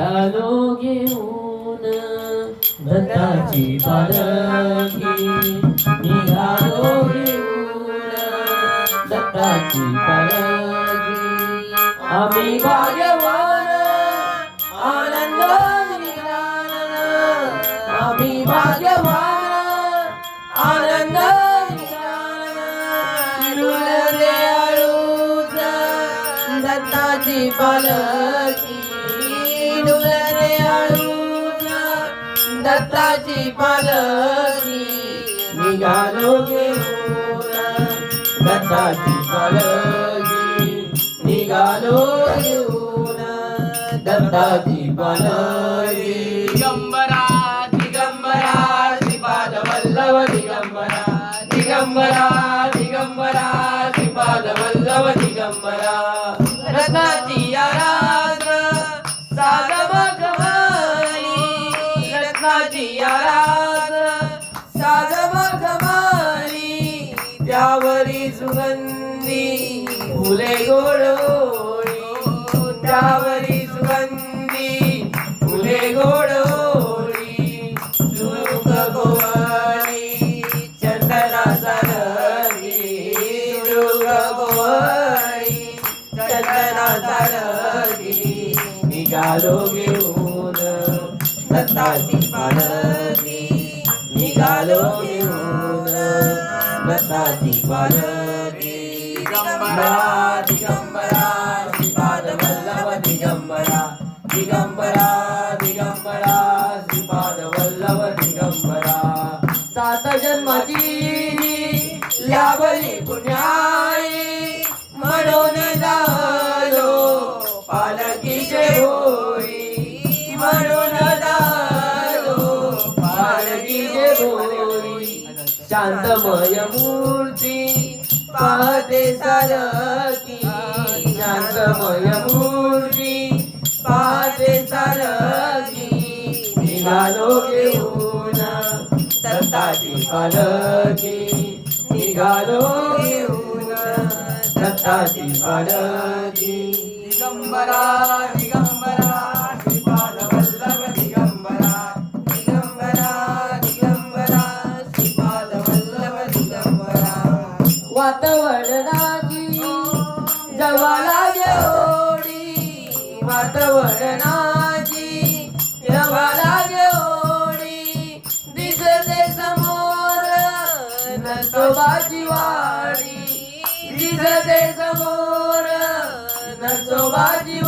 निघालो घेऊन दत्ताची पालखी निघालो घेऊन दत्ताची पालखी आम्ही भाग्यवान आनंद निघाला आम्ही भाग्यवान आनंद निघाला दत्ताची पालखी डुलरे आळूच दत्ताची पालखी निघालो घेऊन. दत्ताची पालखी निघालो घेऊन. दत्ताची पालखी दिगंबरा दिगंबरा श्रीपाद वल्लभ दिगंबरा दिगंबरा दिगंबरा श्रीपाद वल्लभ दिगंबरा. रत्नाची आराध साधव कमाली त्यावरी सुगंधी फुले गोडोळी त्यावरी सुगंधी फुले गोडोळी सुख गोवाळी चंदना सारंगी सुख गोवाळी चंदना सारंगी निघालो घेऊन. दत्ताची पालखी निघालो घेऊन दत्ताची पालखी दिगंबरा दिगंबरा श्रीपाद वल्लभ दिगंबरा दिगंबरा दिगंबरा श्रीपाद वल्लभ दिगंबरा सात जन्माची लाभली पुण्याई म्हणून झालो पालखीचे पालखीचे होई शांतमय मूर्ती पाहते सारखी. शांतमय मूर्ती पाहते सारखी. निघालो घेऊन दत्ताची पालखी. निघालो घेऊन दत्ताची पालखी. दिगंबरा दिगंबरा. वातावरणाची जवाला जेवढी वातावरणाची जवाला जेवढी दिसते समोर नसोबाची वाडी दिसते समोर नसोबाची